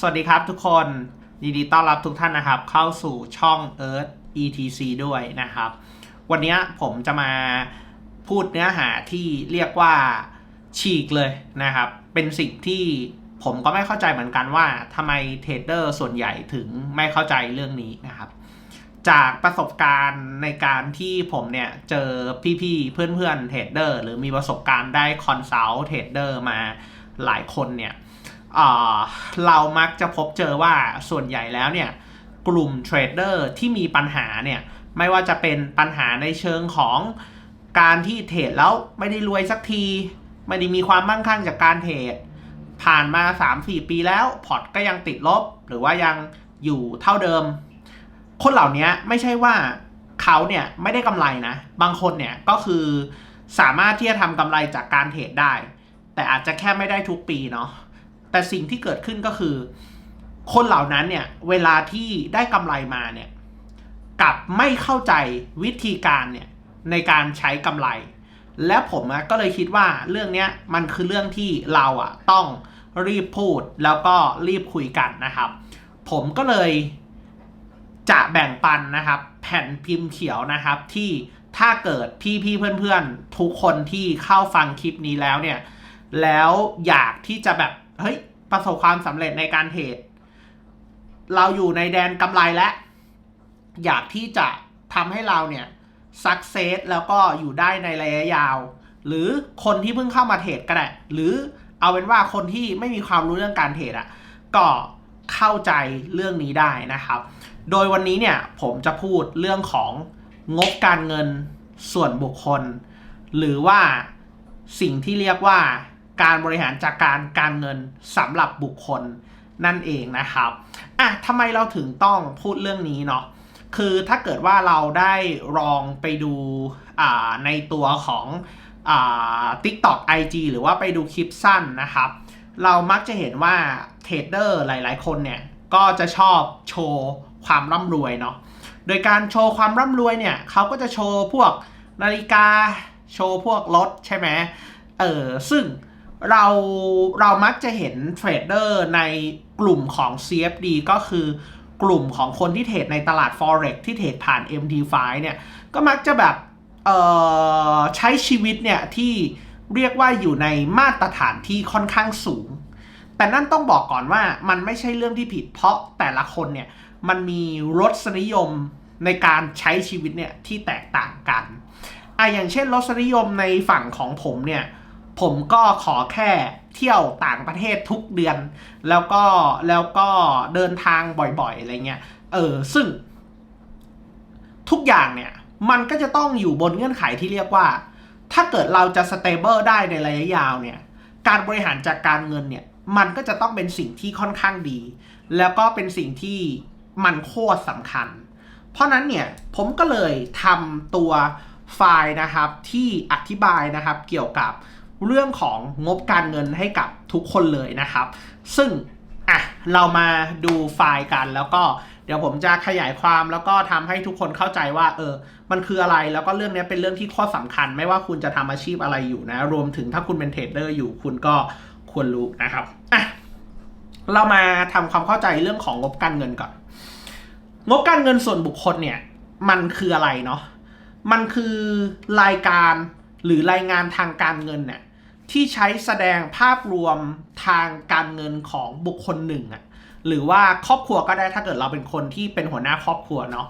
สวัสดีครับทุกคนยินดีต้อนรับทุกท่านนะครับ เข้าสู่ช่อง Earth ETC ด้วยนะครับ วันนี้ผมจะมาพูดเนื้อหาที่เรียกว่าฉีกเลยนะครับ เป็นสิ่งที่ผมก็ไม่เข้าใจเหมือนกันว่าทำไมเทรดเดอร์ส่วนใหญ่ถึงไม่เข้าใจเรื่องนี้นะครับ จากประสบการณ์ในการที่ผมเนี่ยเจอพี่ๆเพื่อนๆเทรดเดอร์หรือมีประสบการณ์ได้คอนซัลท์เทรดเดอร์มาหลายคนเนี่ย เรามักจะพบเจอว่าส่วนใหญ่แล้วเนี่ยกลุ่มเทรดเดอร์ที่มีปัญหาเนี่ยไม่ว่าจะเป็นปัญหาในเชิงของการที่เทรดแล้วไม่ได้รวยสักที ไม่ได้มีความมั่งคั่งจากการเทรดผ่านมา 3-4 ปีแล้วพอร์ตก็ยังติดลบ หรือว่ายังอยู่เท่าเดิม คนเหล่านี้ไม่ใช่ว่าเขาเนี่ยไม่ได้กำไรนะ บางคนเนี่ยก็คือสามารถที่จะทำกำไรจากการเทรดได้ แต่อาจจะแค่ไม่ได้ทุกปีเนาะ แต่สิ่งที่เกิดขึ้นก็คือ คนเหล่านั้นเนี่ยเวลาที่ได้กำไรมาเนี่ยกลับไม่เข้าใจวิธีการเนี่ยในการใช้กำไร และผมก็เลยคิดว่าเรื่องเนี้ยมันคือเรื่องที่เราอะต้องรีบพูดแล้วก็รีบคุยกันนะครับ ผมก็เลยจะแบ่งปันนะครับ แผ่นพิมพ์เขียวนะครับที่ถ้าเกิดพี่พี่เพื่อนๆ ทุกคนที่เข้าฟังคลิปนี้แล้วเนี่ย แล้วอยากที่จะแบบ เฮ้ย ประสบความสำเร็จในการเทรดเราอยู่ในแดนกำไรแล้วอยากที่จะทำให้เราเนี่ยสักเซสแล้วก็อยู่ได้ในระยะยาว หรือคนที่เพิ่งเข้ามาเทรดก็ได้หรือเอาเป็นว่าคนที่ไม่มีความรู้เรื่องการเทรดอะก็เข้าใจเรื่องนี้ได้นะครับ โดยวันนี้เนี่ยผมจะพูดเรื่องของงบการเงินส่วนบุคคล หรือว่าสิ่งที่เรียกว่า การบริหารจัดการการเงินสำหรับบุคคลนั่นเองนะครับอะทำไมเราถึงต้องพูดเรื่องนี้เนาะคือถ้าเกิดว่าเราได้ลองไปดูอ่าในตัวของอ่า TikTok IG หรือว่าไปดูคลิปสั้นนะครับ เรามักจะเห็นว่าเทรดเดอร์หลายๆ คนเนี่ยก็จะชอบโชว์ความร่ำรวยเนาะโดยการโชว์ความร่ำรวยเนี่ยเขาก็จะโชว์พวกนาฬิกาโชว์พวกรถใช่ไหมเออซึ่ง เราเรามักจะเห็นเทรดเดอร์ในกลุ่มของ CFD ก็คือกลุ่มของคนที่เทรดในตลาด Forex ที่เทรดผ่าน MT5 เนี่ยก็มักจะแบบเออใช้ชีวิตเนี่ยที่เรียกว่าอยู่ในมาตรฐานที่ค่อนข้างสูง แต่นั่นต้องบอกก่อนว่ามันไม่ใช่เรื่องที่ผิดเพราะแต่ละคนเนี่ยมันมีรสนิยมในการใช้ชีวิตเนี่ยที่แตกต่างกันอะอย่างเช่นรสนิยมในฝั่งของผมเนี่ย ผมก็ขอแค่เที่ยวต่างประเทศทุกเดือน แล้วก็แล้วก็เดินทางบ่อยๆอะไรเงี้ยเออซึ่ง ทุกอย่างเนี่ย มันก็จะต้องอยู่บนเงื่อนไขที่เรียกว่า ถ้าเกิดเราจะสเตเบิลได้ในระยะยาวเนี่ย การบริหารจัดการเงินเนี่ย มันก็จะต้องเป็นสิ่งที่ค่อนข้างดี แล้วก็เป็นสิ่งที่มันโคตรสำคัญ เพราะนั้นเนี่ยผมก็เลยทำตัวไฟล์นะครับที่อธิบายนะครับเกี่ยวกับ เรื่องของงบการเงินให้กับทุกคนเลยนะครับ ซึ่งอะเรามาดูไฟล์กันแล้วก็เดี๋ยวผมจะขยายความแล้วก็ทำให้ทุกคนเข้าใจว่าเออ มันคืออะไรแล้วก็เรื่องนี้เป็นเรื่องที่ข้อสำคัญ ไม่ว่าคุณจะทำอาชีพอะไรอยู่นะ รวมถึงถ้าคุณเป็นเทรดเดอร์อยู่คุณก็ควรรู้นะครับอะเรามาทำความเข้าใจเรื่องของงบการเงินก่อน งบการเงินส่วนบุคคลเนี่ย มันคืออะไรเนาะมันคือรายการหรือรายงานทางการเงินเนี่ย ที่ใช้แสดงภาพรวมทางการเงินของบุคคลหนึ่งอะหรือว่าครอบครัวก็ได้ถ้าเกิดเราเป็นคนที่เป็นหัวหน้าครอบครัวเนาะ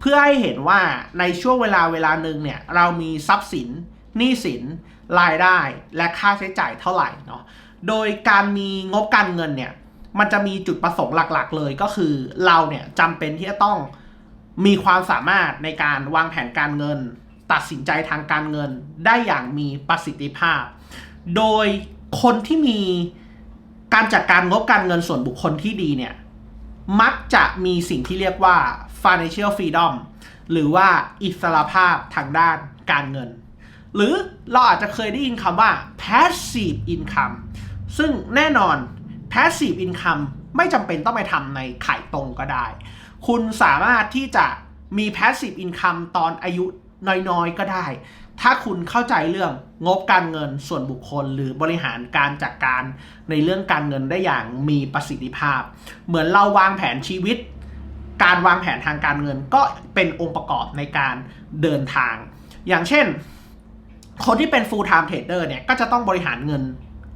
เพื่อให้เห็นว่าในช่วงเวลาเวลาหนึ่งเนี่ยเรามีทรัพย์สินหนี้สินรายได้และค่าใช้จ่ายเท่าไหร่เนาะโดยการมีงบการเงินเนี่ยมันจะมีจุดประสงค์หลักๆ เลยก็คือเราเนี่ยจำเป็นที่จะต้องมีความสามารถในการวางแผนการเงิน ตัดสินใจทางการเงินได้อย่างมีประสิทธิภาพ โดยคนที่มีการจัดการงบการเงินส่วนบุคคลที่ดีเนี่ย มักจะมีสิ่งที่เรียกว่า financial freedom หรือว่าอิสรภาพทางด้านการเงิน หรือเราอาจจะเคยได้ยินคำว่า passive income ซึ่งแน่นอน passive income ไม่จำเป็นต้องไปทำในขายตรงก็ได้ คุณสามารถที่จะมี passive income ตอนอายุ น้อยๆ ก็ได้ ถ้าคุณเข้าใจเรื่องงบการเงินส่วนบุคคล หรือบริหารการจัดการในเรื่องการเงินได้อย่างมีประสิทธิภาพ เหมือนเราวางแผนชีวิต การวางแผนทางการเงินก็เป็นองค์ประกอบในการเดินทาง อย่างเช่น คนที่เป็น full time trader เนี่ยก็จะต้องบริหารเงิน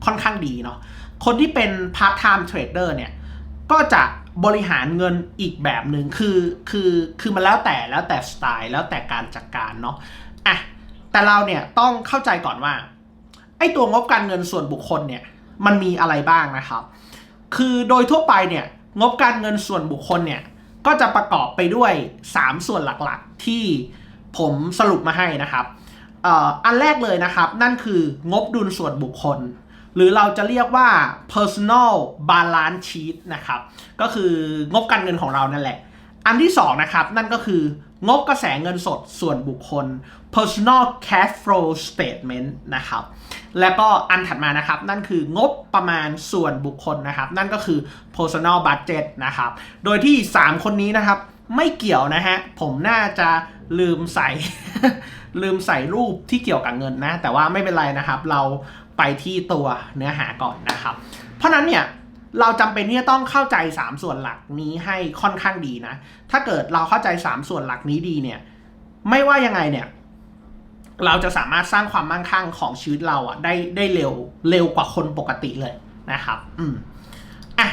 ค่อนข้างดีเนาะคนที่เป็น part time trader เนี่ยก็จะ บริหารเงินอีกแบบหนึ่งคือคือคือมันแล้วแต่แล้วแต่สไตล์แล้วแต่การจัดการเนาะอะแต่เราเนี่ยต้องเข้าใจก่อนว่าไอ้ตัวงบการเงินส่วนบุคคลเนี่ยมันมีอะไรบ้างนะครับ คือโดยทั่วไปเนี่ยงบการเงินส่วนบุคคลเนี่ยก็จะประกอบไปด้วย 3 ส่วนหลักๆที่ผมสรุปมาให้นะครับอออันแรกเลยนะครับ นั่นคืองบดุลส่วนบุคคล หรือเราจะเรียกว่า personal balance sheet นะครับ ก็คืองบการเงินของเรานั่นแหละ อันที่สองนะครับ นั่นก็คืองบกระแสเงินสดส่วนบุคคล personal cash flow statement นะครับ แล้วก็อันถัดมานะครับ นั่นคืองบประมาณส่วนบุคคลนะครับ นั่นก็คือ personal budget นะครับ โดยที่ 3 คนนี้นะครับ ไม่เกี่ยวนะฮะ ผมน่าจะลืมใส่ลืมใส่รูปที่เกี่ยวกับเงินนะ แต่ว่าไม่เป็นไรนะครับ เรา ไปที่ตัวเนื้อหาก่อนนะครับ เพราะนั้นเนี่ยเราจำเป็นที่จะต้องเข้าใจ 3 ส่วนหลักนี้ให้ค่อนข้างดีนะ ถ้าเกิดเราเข้าใจ 3 ส่วนหลักนี้ดีเนี่ย ไม่ว่ายังไงเนี่ย เราจะสามารถสร้างความมั่งคั่งของชีวิตเราอะได้ได้เร็วเร็วกว่าคนปกติเลยนะครับ อืมอะ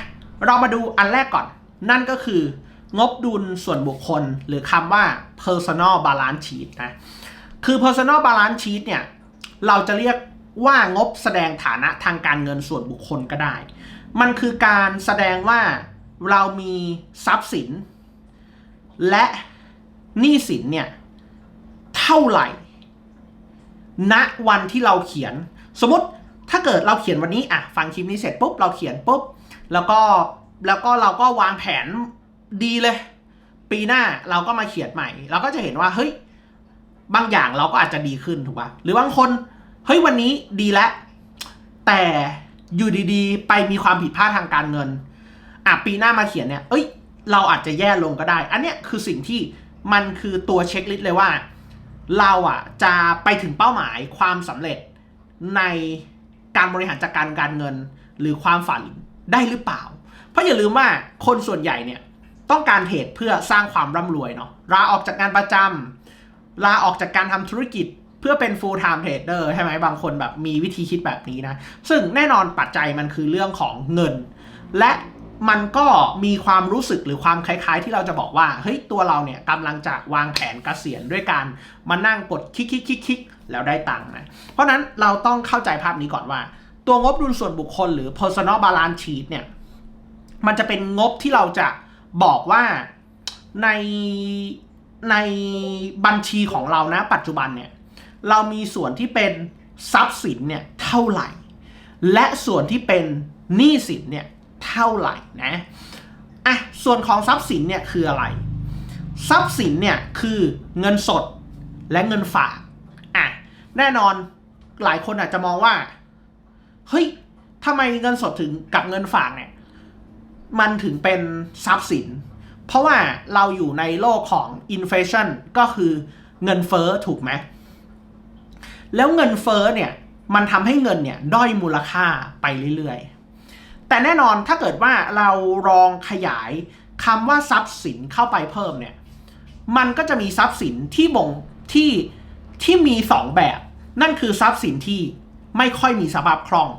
เรามาดูอันแรกก่อน นั่นก็คืองบดุลส่วนบุคคล หรือคำว่า personal balance sheet นะ คือ personal balance sheet เนี่ย เราจะเรียก ว่างบแสดงฐานะทางการเงินส่วนบุคคลก็ได้ มันคือการแสดงว่าเรามีทรัพย์สิน และหนี้สินเนี่ย เท่าไหร่ ณวันที่เราเขียน สมมติถ้าเกิดเราเขียนวันนี้อะฟังคลิปนี้เสร็จปุ๊บเราเขียนปุ๊บแล้วก็แล้วก็เราก็วางแผนดีเลย ปีหน้าเราก็มาเขียนใหม่ เราก็จะเห็นว่าเฮ้ยบางอย่างเราก็อาจจะดีขึ้นถูกป่ะหรือบางคน เฮ้ยวันนี้ดีแล้วแต่อยู่ดีๆ ไปมีความผิดพลาดทางการเงินอะปีหน้ามาเขียนเนี่ย เอ้ย เราอาจจะแย่ลงก็ได้ อันเนี้ยคือสิ่งที่มันคือตัวเช็คลิสต์เลยว่า เราอะจะไปถึงเป้าหมายความสำเร็จในการบริหารจัดการการเงิน หรือความฝันได้หรือเปล่า เพราะอย่าลืมว่าคนส่วนใหญ่เนี่ย ต้องการเทรดเพื่อสร้างความร่ำรวยเนาะลาออกจากงานประจำลาออกจากการทำธุรกิจ เพื่อเป็น full time trader ใช่ไหมบางคนแบบมีวิธีคิดแบบนี้นะ ซึ่งแน่นอนปัจจัยมันคือเรื่องของเงิน และมันก็มีความรู้สึกหรือความคล้ายๆ ที่เราจะบอกว่าเฮ้ยตัวเราเนี่ยกำลังจะวางแผนเกษียณด้วยการมานั่งกดคลิกคลิกคลิกคลิกแล้วได้ตังค์นะ เพราะนั้นเราต้องเข้าใจภาพนี้ก่อนว่า ตัวงบดุลส่วนบุคคลหรือ personal balance sheet เนี่ยมันจะเป็นงบที่เราจะบอกว่าในในบัญชีของเรานะปัจจุบันเนี่ย เรามีส่วนที่เป็นทรัพย์สินเนี่ยเท่าไหร่ และส่วนที่เป็นหนี้สินเนี่ยเท่าไหร่นะอะส่วนของทรัพย์สินเนี่ยคืออะไร ทรัพย์สินเนี่ยคือเงินสดและเงินฝากอะแน่นอนหลายคนอาจจะมองว่าเฮ้ยทำไมเงินสดถึงกับเงินฝากเนี่ยมันถึงเป็นทรัพย์สิน เพราะว่าเราอยู่ในโลกของอินฟลชันก็คือเงินเฟ้อถูกไหม แล้วเงินเฟ้อเนี่ยมันทำให้เงินเนี่ยด้อยมูลค่าไปเรื่อยๆ แต่แน่นอนถ้าเกิดว่าเราลองขยายคำว่าทรัพย์สินเข้าไปเพิ่มเนี่ยมันก็จะมีทรัพย์สินที่บ่งที่ที่มีสองแบบ นั่นคือทรัพย์สินที่ไม่ค่อยมีสภาพคล่อง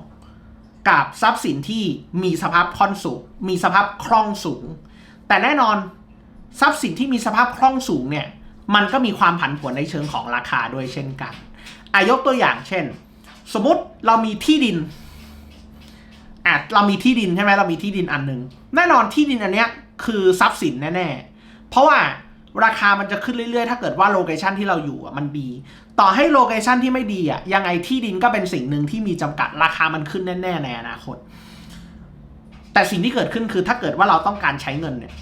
กับทรัพย์สินที่มีสภาพคล่องสูงมีสภาพคล่องสูง แต่แน่นอนทรัพย์สินที่มีสภาพคล่องสูงเนี่ยมันก็มีความผันผวนในเชิงของราคาด้วยเช่นกัน อายกตัวอย่างเช่น สมมติเรามีที่ดินอะเรามีที่ดินใช่ไหมเรามีที่ดินอันหนึ่งแน่นอนที่ดินอันเนี้ยคือทรัพย์สินแน่ๆ เพราะว่าราคามันจะขึ้นเรื่อยๆ ถ้าเกิดว่าโลเคชันที่เราอยู่อะมันดี ต่อให้โลเคชันที่ไม่ดีอะยังไงที่ดินก็เป็นสิ่งหนึ่งที่มีจำกัดราคามันขึ้นแน่ๆในอนาคต แต่สิ่งที่เกิดขึ้นคือถ้าเกิดว่าเราต้องการใช้เงินเนี่ย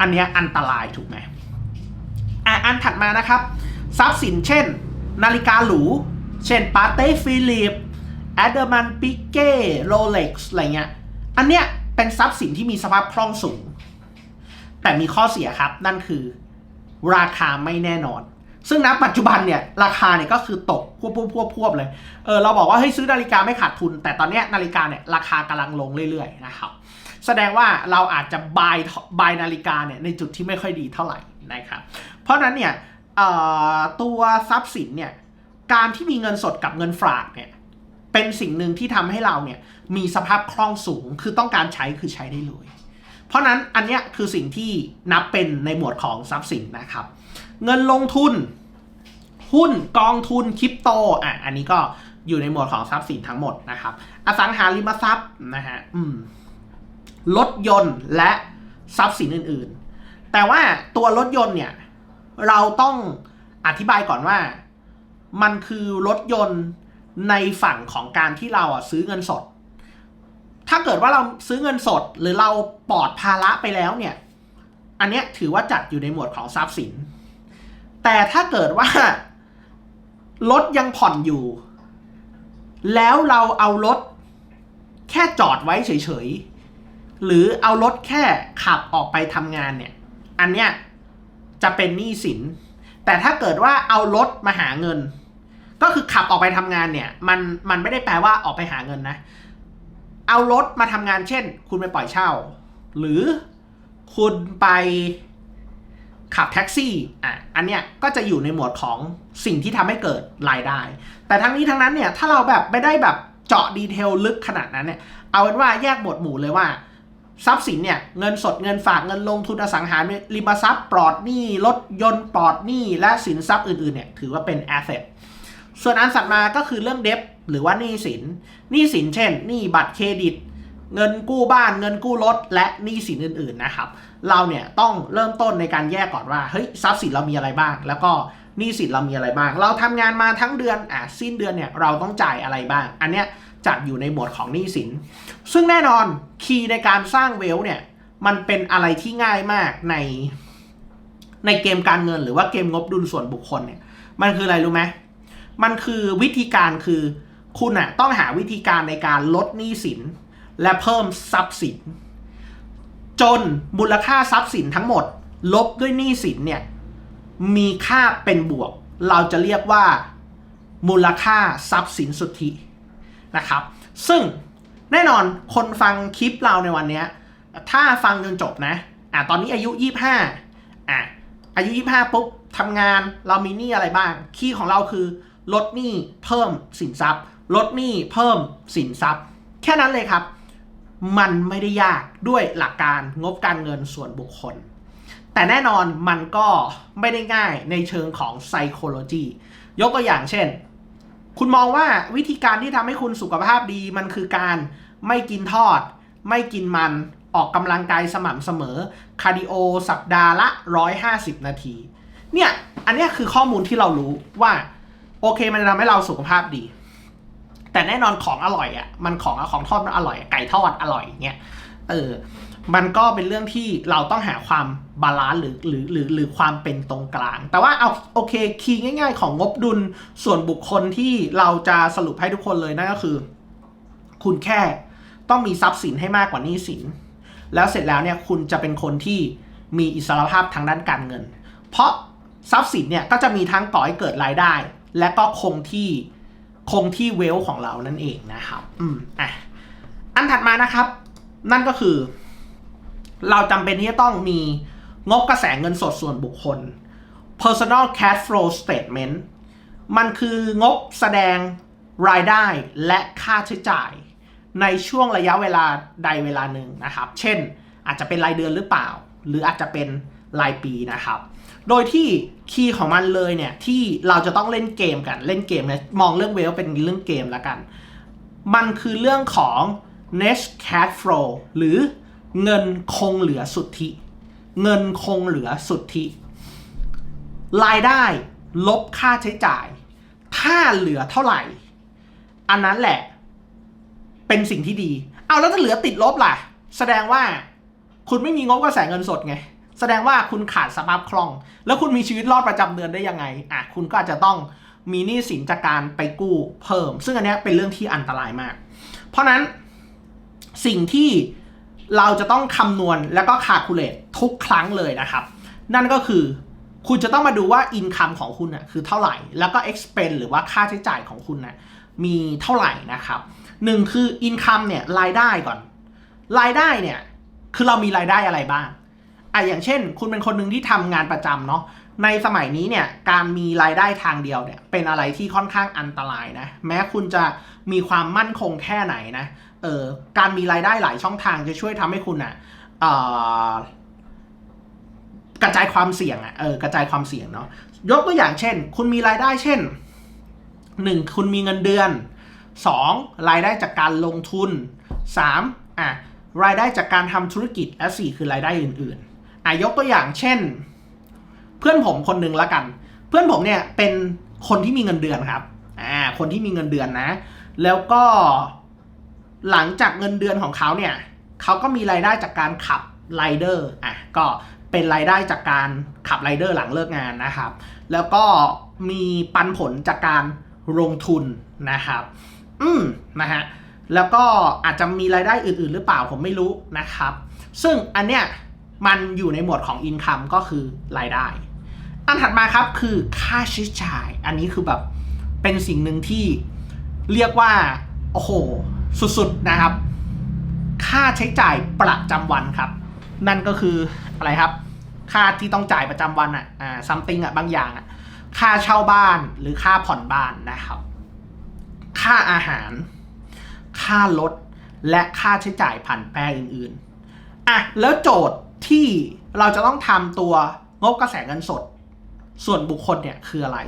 อันเนี้ยอันตรายถูกไหมอะอันถัดมานะครับ ทรัพย์สินเช่น นาฬิกาหรู เช่นปาเต้ฟิลิปแอดเดอร์มันปิเก้โรเล็กซ์อะไรเงี้ย อันเนี้ยเป็นทรัพย์สินที่มีสภาพคล่องสูง แต่มีข้อเสียครับ นั่นคือ ราคาไม่แน่นอน ซึ่งณปัจจุบันเนี่ย ราคาเนี่ยก็คือตกพวบพวบพวบพวบเลย เออเราบอกว่าเฮ้ยซื้อนาฬิกาไม่ขาดทุน แต่ตอนเนี้ยนาฬิกาเนี่ยราคากำลังลงเรื่อยๆนะครับ แสดงว่าเราอาจจะบายบายนาฬิกาเนี่ยในจุดที่ไม่ค่อยดีเท่าไหร่นะครับ เพราะนั้นเนี่ย ตัวทรัพย์สินเนี่ยการที่มีเงินสดกับเงินฝากเนี่ยเป็นสิ่งหนึ่งที่ทำให้เราเนี่ยมีสภาพคล่องสูงคือต้องการใช้คือใช้ได้เลย เพราะนั้นอันเนี้ยคือสิ่งที่นับเป็นในหมวดของทรัพย์สินนะครับ เงินลงทุน หุ้นกองทุนคริปโตอะอันนี้ก็อยู่ในหมวดของทรัพย์สินทั้งหมดนะครับ อสังหาริมทรัพย์นะฮะอืมรถยนต์และทรัพย์สินอื่นๆ แต่ว่าตัวรถยนต์เนี่ย เราต้องอธิบายก่อนว่า มันคือรถยนต์ในฝั่งของการที่เราอะซื้อเงินสด ถ้าเกิดว่าเราซื้อเงินสดหรือเราปลอดภาระไปแล้วเนี่ย อันเนี้ยถือว่าจัดอยู่ในหมวดของทรัพย์สิน แต่ถ้าเกิดว่ารถยังผ่อนอยู่ แล้วเราเอารถแค่จอดไว้เฉยๆ หรือเอารถแค่ขับออกไปทำงานเนี่ย อันเนี้ย จะเป็นหนี้สิน แต่ถ้าเกิดว่าเอารถมาหาเงิน ก็คือขับออกไปทำงานเนี่ย มันมันไม่ได้แปลว่าออกไปหาเงินนะ เอารถมาทำงานเช่น คุณไปปล่อยเช่า หรือคุณไปขับแท็กซี่ อะ อันเนี้ยก็จะอยู่ในหมวดของสิ่งที่ทำให้เกิดรายได้ แต่ทั้งนี้ทั้งนั้นเนี่ย ถ้าเราแบบไม่ได้แบบเจาะดีเทลลึกขนาดนั้นเนี่ย เอาเป็นว่าแยกหมวดหมู่เลยว่า ทรัพย์สินเนี่ยเงินสดเงินฝากเงินลงทุนอสังหาริมทรัพย์ปลอดหนี้รถยนต์ปลอดหนี้และสินทรัพย์อื่นๆเนี่ยถือว่าเป็นแอสเซทส่วนอันสัตมาก็คือเรื่องเดบหรือว่าหนี้สินหนี้สินเช่นหนี้บัตรเครดิต เงินกู้บ้านเงินกู้รถและหนี้สินอื่นๆนะครับ เราเนี่ยต้องเริ่มต้นในการแยกก่อนว่าเฮ้ยทรัพย์สินเรามีอะไรบ้าง แล้วก็หนี้สินเรามีอะไรบ้าง เราทำงานมาทั้งเดือนอะสิ้นเดือนเนี่ยเราต้องจ่ายอะไรบ้าง อันเนี้ย จัดอยู่ในหมวดของหนี้สิน ซึ่งแน่นอนคีย์ในการสร้างเวลเนี่ย มันเป็นอะไรที่ง่ายมากในในเกมการเงินหรือว่าเกมงบดุลส่วนบุคคลเนี่ย มันคืออะไรรู้ไหมมันคือวิธีการคือคุณอะต้องหาวิธีการในการลดหนี้สิน และเพิ่มทรัพย์สิน จนมูลค่าทรัพย์สินทั้งหมด ลบด้วยหนี้สินเนี่ยมีค่าเป็นบวก เราจะเรียกว่ามูลค่าทรัพย์สินสุทธิ นะครับ ซึ่งแน่นอนคนฟังคลิปเราในวันนี้ถ้าฟังจนจบนะอะตอนนี้อายุ 25อะอายุ 25ปุ๊บทำงานเรามีหนี้อะไรบ้าง คีย์ของเราคือ ลดหนี้เพิ่มสินทรัพย์ ลดหนี้เพิ่มสินทรัพย์ แค่นั้นเลยครับ มันไม่ได้ยากด้วยหลักการงบการเงินส่วนบุคคล แต่แน่นอนมันก็ไม่ได้ง่ายในเชิงของ psychology ยกตัวอย่างเช่น คุณมองว่าวิธีการที่ทำให้คุณสุขภาพดีมันคือการไม่กินทอด ไม่กินมันออกกำลังกายสม่ำเสมอคาร์ดิโอสัปดาห์ละ 150 นาที เนี่ยอันนี้คือข้อมูลที่เรารู้ว่า โอเคมันจะทำให้เราสุขภาพดี แต่แน่นอนของอร่อยอะ่ะมันของของทอดมันอร่อย ไก่ทอดอร่อยอย่างเงี้ยเออ มันก็เป็นเรื่องที่เราต้องหาความบาลานซ์หรือหรือหรือหรือความเป็นตรงกลาง แต่ว่าเอาโอเคคีย์ง่าย ๆ ของงบดุลส่วนบุคคลที่เราจะสรุปให้ทุกคนเลยนั่นก็คือ คุณแค่ต้องมีทรัพย์สินให้มากกว่านี้สิน แล้วเสร็จแล้วเนี่ยคุณจะเป็นคนที่มีอิสรภาพทางด้านการเงิน เพราะทรัพย์สินเนี่ยก็จะมีทั้งก่อให้เกิดรายได้ และก็คงที่คงที่เวลของเรานั่นเองนะครับ อืมอะอันถัดมานะครับ นั่นก็คือ เราจำเป็นที่จะต้องมีงบกระแสเงินสดส่วนบุคคล personal cash flow statement มันคืองบแสดงรายได้และค่าใช้จ่าย ในช่วงระยะเวลาใดเวลาหนึ่งนะครับ เช่น อาจจะเป็นรายเดือนหรือเปล่า หรืออาจจะเป็นรายปีนะครับ โดยที่คีย์ของมันเลยเนี่ย ที่เราจะต้องเล่นเกมกันเล่นเกมนะมองเรื่องเวลเป็นเรื่องเกมแล้วกัน มันคือเรื่องของ net cash flow หรือ เงินคงเหลือสุทธิ เงินคงเหลือสุทธิ รายได้ลบค่าใช้จ่าย ถ้าเหลือเท่าไหร่ อันนั้นแหละ เป็นสิ่งที่ดี เอาแล้วถ้าเหลือติดลบล่ะ แสดงว่าคุณไม่มีงบกระแสเงินสดไง แสดงว่าคุณขาดสภาพคล่อง แล้วคุณมีชีวิตรอดประจำเดือนได้ยังไง อะ คุณก็อาจจะต้องมีหนี้สินจากการไปกู้เพิ่ม ซึ่งอันนี้เป็นเรื่องที่อันตรายมาก เพราะนั้นสิ่งที่ เราจะต้องคำนวณแล้วก็คาคูเลตทุกครั้งเลยนะครับ นั่นก็คือคุณจะต้องมาดูว่าอินคัมของคุณน่ะคือเท่าไหร่ แล้วก็ expense หรือว่าค่าใช้จ่ายของคุณน่ะมีเท่าไหร่นะครับหนึ่งคืออินคัมเนี่ยรายได้ก่อน รายได้เนี่ยคือเรามีรายได้อะไรบ้างอะอย่างเช่น คุณเป็นคนหนึ่งที่ทำงานประจำเนาะในสมัยนี้เนี่ยการมีรายได้ทางเดียวเนี่ยเป็นอะไรที่ค่อนข้างอันตรายนะแม้คุณจะมีความมั่นคงแค่ไหนนะ เออการมีรายได้หลายช่องทางจะช่วยทำให้คุณอะกระจายความเสี่ยงอะเออกระจายความเสี่ยงเนาะยกตัวอย่างเช่น คุณมีรายได้เช่นหนึ่งคุณมีเงินเดือนสองรายได้จากการลงทุนสามอะรายได้จากการทำธุรกิจและสี่คือรายได้อื่นๆอะยกตัวอย่างเช่น เพื่อนผมคนหนึ่งละกัน เพื่อนผมเนี่ยเป็นคนที่มีเงินเดือนครับอ่าคนที่มีเงินเดือนนะ แล้วก็ หลังจากเงินเดือนของเขาเนี่ยเขาก็มีรายได้จากการขับไรเดอร์อะก็เป็นรายได้จากการขับไรเดอร์หลังเลิกงานนะครับ แล้วก็มีปันผลจากการลงทุนนะครับ อืมนะฮะแล้วก็อาจจะมีรายได้อื่น ๆ หรือเปล่าผมไม่รู้นะครับ ซึ่งอันเนี้ยมันอยู่ในหมวดของ income ก็คือรายได้ อันถัดมาครับคือค่าใช้จ่าย อันนี้คือแบบเป็นสิ่งหนึ่งที่เรียกว่า โอ้โห สุดๆนะครับ ค่าใช้จ่ายประจำวันครับ นั่นก็คืออะไรครับ ค่าที่ต้องจ่ายประจำวันอะอ่าซัมติงอะบางอย่างอะค่าเช่าบ้านหรือค่าผ่อนบ้านนะครับ ค่าอาหาร ค่ารถและค่าใช้จ่ายผ่านแปรอื่นๆอะแล้วโจทย์ที่เราจะต้องทำตัวงบกระแสเงินสด ส่วนบุคคลเนี่ยคืออะไร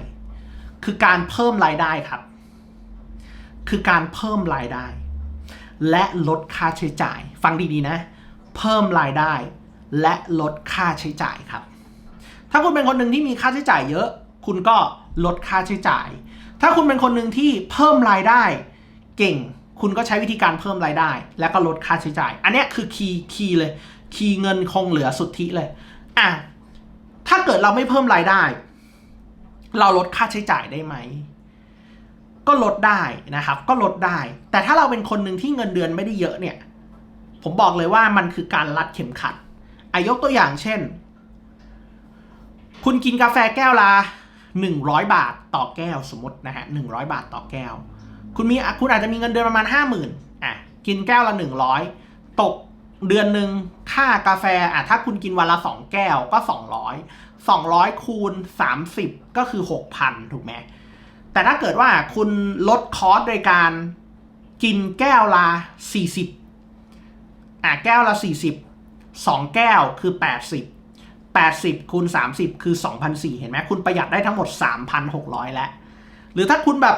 คือการเพิ่มรายได้ครับ คือการเพิ่มรายได้ และลดค่าใช้จ่าย ฟังดีๆนะ เพิ่มรายได้ และลดค่าใช้จ่ายครับ ถ้าคุณเป็นคนหนึ่งที่มีค่าใช้จ่ายเยอะ คุณก็ลดค่าใช้จ่าย ถ้าคุณเป็นคนหนึ่งที่เพิ่มรายได้ เก่ง คุณก็ใช้วิธีการเพิ่มรายได้ แล้วก็ลดค่าใช้จ่าย อันนี้คือคีย์คีย์เลย คีย์เงินคงเหลือสุทธิเลยอะถ้าเกิดเราไม่เพิ่มรายได้ เราลดค่าใช้จ่ายได้ไหม ก็ลดได้นะครับ ก็ลดได้ แต่ถ้าเราเป็นคนหนึ่งที่เงินเดือนไม่ได้เยอะเนี่ย ผมบอกเลยว่ามันคือการรัดเข็มขัดอายกตัวอย่างเช่น คุณกินกาแฟแก้วละหนึ่งร้อยบาทต่อแก้วสมมตินะฮะหนึ่งร้อยบาทต่อแก้ว คุณมีคุณอาจจะมีเงินเดือนประมาณห้าหมื่นอะกินแก้วละหนึ่งร้อยตกเดือนหนึ่งค่ากาแฟอะถ้าคุณกินวันละสองแก้วก็สองร้อยสองร้อยคูณสามสิบก็คือหกพันถูกไหม แต่ถ้าเกิดว่าคุณลดคอสโดยการกินแก้วละสี่สิบอะแก้วละสี่สิบสองแก้วคือแปดสิบแปดสิบคูณสามสิบคือสองพันสี่เห็นไหมคุณประหยัดได้ทั้งหมดสามพันหกร้อยแล้ว หรือถ้าคุณแบบ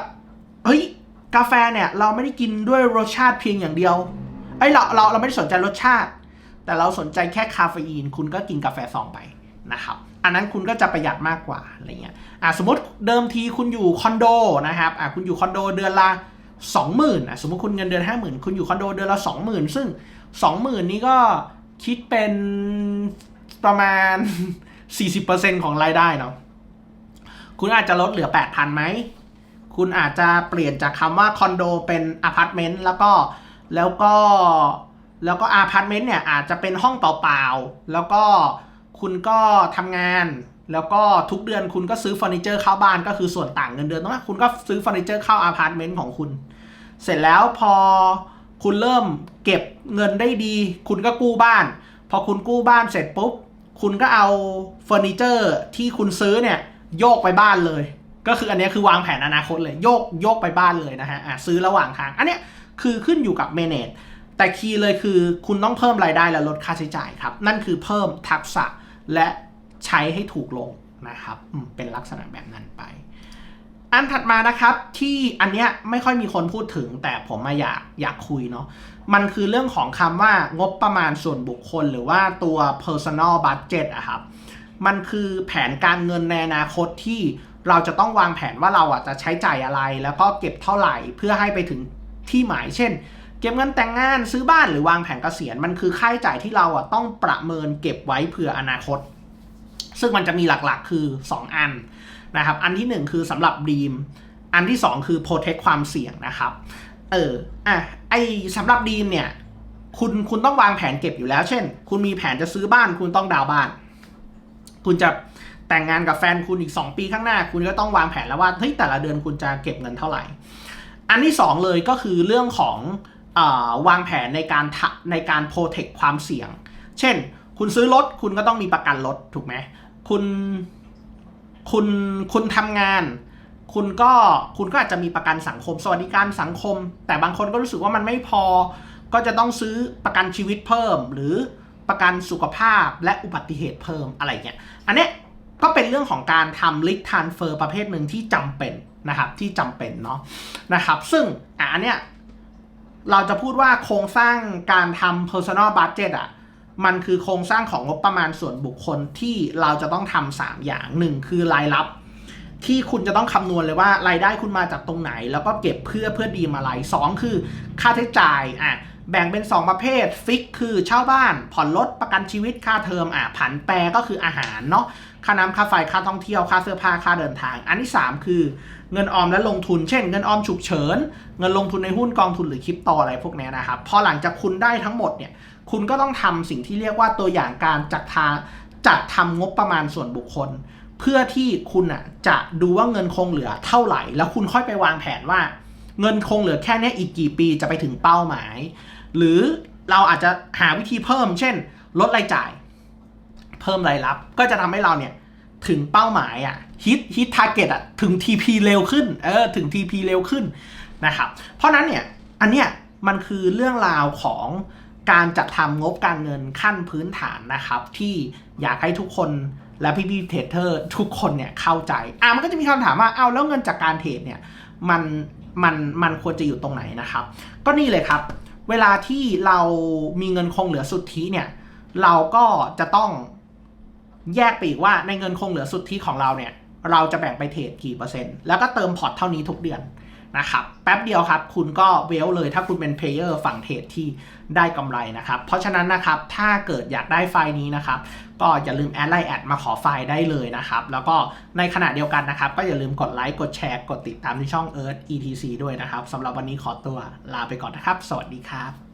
เฮ้ย กาแฟเนี่ย เราไม่ได้กินด้วยรสชาติเพียงอย่างเดียวไอ้เราเราเราไม่ได้สนใจรสชาติ แต่เราสนใจแค่คาเฟอีน คุณก็กินกาแฟซองไปนะครับ นนั้นคุณก็จะประหยัดมากกว่าอะไรเงี้ยอะสมมติเดิมทีคุณอยู่คอนโดนะครับอะคุณอยู่คอนโดเดือนละสองหมื่นอะสมมติคุณเงินเดือนห้าหมื่นคุณอยู่คอนโดเดือนละสองหมื่นซึ่งสองหมื่นนี้ก็คิดเป็นประมาณ 40%ของรายได้เนาะคุณอาจจะลดเหลือ 8,000ไหม คุณอาจจะเปลี่ยนจากคำว่าคอนโดเป็นอพาร์ตเมนต์แล้วก็แล้วก็แล้วก็อพาร์ตเมนต์เนี่ยอาจจะเป็นห้องเปล่าๆ แล้วก็ คุณก็ทำงาน แล้วก็ทุกเดือนคุณก็ซื้อเฟอร์นิเจอร์เข้าบ้านก็คือส่วนต่างเงินเดือนตรงนั้นคุณก็ซื้อเฟอร์นิเจอร์เข้าอพาร์ตเมนต์ของคุณ เสร็จแล้วพอคุณเริ่มเก็บเงินได้ดี คุณก็กู้บ้าน พอคุณกู้บ้านเสร็จปุ๊บ คุณก็เอาเฟอร์นิเจอร์ที่คุณซื้อเนี่ยโยกไปบ้านเลย ก็คืออันนี้คือวางแผนอนาคตเลยโยกโยกไปบ้านเลยนะฮะะซื้อระหว่างทาง อันนี้คือขึ้นอยู่กับเมเนจแต่คีย์เลยคือคุณต้องเพิ่มรายได้และลดค่าใช้จ่ายครับ นั่นคือเพิ่มทักษะ และใช้ให้ถูกลงนะครับเป็นลักษณะแบบนั้นไป อันถัดมานะครับที่อันเนี้ยไม่ค่อยมีคนพูดถึง แต่ผมมาอยากอยากคุยเนาะมันคือเรื่องของคำว่างบประมาณส่วนบุคคล หรือว่าตัว personal budget อะครับมันคือแผนการเงินในอนาคตที่เราจะต้องวางแผนว่าเราอะจะใช้จ่ายอะไร แล้วก็เก็บเท่าไหร่เพื่อให้ไปถึงที่หมาย เช่น เก็บเงินแต่งงานซื้อบ้านหรือวางแผนเกษียณมันคือค่าใช้จ่ายที่เราอะต้องประเมินเก็บไว้เผื่ออนาคต ซึ่งมันจะมีหลักๆ คือ 2 อันนะครับ อันที่ 1 คือสำหรับดีมอันที่ 2 คือ protect ความเสี่ยงนะครับ เอออะไอสำหรับดีมเนี่ย คุณคุณต้องวางแผนเก็บอยู่แล้ว เช่น คุณมีแผนจะซื้อบ้าน คุณต้องดาวน์บ้าน คุณจะแต่งงานกับแฟนคุณอีก 2 ปีข้างหน้า คุณก็ต้องวางแผนแล้วว่าเฮ้ยแต่ละเดือนคุณจะเก็บเงินเท่าไหร่ อันที่ 2 เลยก็คือเรื่องของ วางแผนในการในการโปรเทคความเสี่ยง เช่น คุณซื้อรถคุณก็ต้องมีประกันรถถูกไหมคุณคุณคุณทำงาน คุณก็คุณก็อาจจะมีประกันสังคม สวัสดิการสังคม แต่บางคนก็รู้สึกว่ามันไม่พอ ก็จะต้องซื้อประกันชีวิตเพิ่ม หรือประกันสุขภาพและอุบัติเหตุเพิ่มอะไรเงี้ยอันเนี้ยก็เป็นเรื่องของการทำ risk transfer ประเภทหนึ่งที่จำเป็นนะครับที่จำเป็นเนาะนะครับ ซึ่งอะอันเนี้ย เราจะพูดว่าโครงสร้างการทำ personal budget อะมันคือโครงสร้างของงบประมาณส่วนบุคคลที่เราจะต้องทำสามอย่างหนึ่งคือรายรับ ที่คุณจะต้องคำนวณเลยว่ารายได้คุณมาจากตรงไหน แล้วก็เก็บเพื่อเพื่อดีมาอะไรสองคือค่าใช้จ่ายอะแบ่งเป็น 2 ประเภทฟิกคือเช่าบ้าน ผ่อนรถประกันชีวิตค่าเทอมอะผันแปรก็คืออาหารเนาะ ค่าน้ำค่าไฟค่าท่องเที่ยวค่าเสื้อผ้าค่าเดินทาง อันที่ 3 คือเงินออมและลงทุน เช่น เงินออมฉุกเฉิน เงินลงทุนในหุ้นกองทุนหรือคริปโตอะไรพวกนี้นะครับ พอหลังจากคุณได้ทั้งหมดเนี่ย คุณก็ต้องทำสิ่งที่เรียกว่าตัวอย่างการจัดทาจัดทำงบประมาณส่วนบุคคล เพื่อที่คุณอะจะดูว่าเงินคงเหลือเท่าไหร่ แล้วคุณค่อยไปวางแผนว่า เงินคงเหลือแค่นี้อีกกี่ปีจะไปถึงเป้าหมาย หรือเราอาจจะหาวิธีเพิ่ม เช่น ลดรายจ่าย เพิ่มรายรับ ก็จะทำให้เราเนี่ยถึงเป้าหมายอะฮิตฮิตทาร์เก็ตอะถึง TP เร็วขึ้นเออถึง TP เร็วขึ้นนะครับเพราะนั้นเนี่ยอันเนี้ยมันคือเรื่องราวของการจัดทำงบการเงินขั้นพื้นฐานนะครับ ที่อยากให้ทุกคนและพี่พี่เทรดเดอร์ทุกคนเนี่ยเข้าใจอะมันก็จะมีคำถามว่าเอาแล้วเงินจากการเทรดเนี่ยมันมันมันควรจะอยู่ตรงไหนนะครับ ก็นี่เลยครับ เวลาที่เรามีเงินคงเหลือสุทธิเนี่ยเราก็จะต้อง แยกไปอีกว่าในเงินคงเหลือสุทธิของเราเนี่ย เราจะแบ่งไปเทรดกี่เปอร์เซ็นต์ แล้วก็เติมพอร์ตเท่านี้ทุกเดือนนะครับ แป๊บเดียวครับ คุณก็เวลเลยถ้าคุณเป็นเพลเยอร์ฝั่งเทรดที่ได้กำไรนะครับ เพราะฉะนั้นนะครับ ถ้าเกิดอยากได้ไฟล์นี้นะครับ ก็อย่าลืมแอดไลน์แอดมาขอไฟล์ได้เลยนะครับ แล้วก็ในขณะเดียวกันนะครับ ก็อย่าลืมกดไลค์ กดแชร์ กดติดตามที่ช่อง Earth ETC ด้วยนะครับสำหรับวันนี้ขอตัวลาไปก่อนนะครับ สวัสดีครับ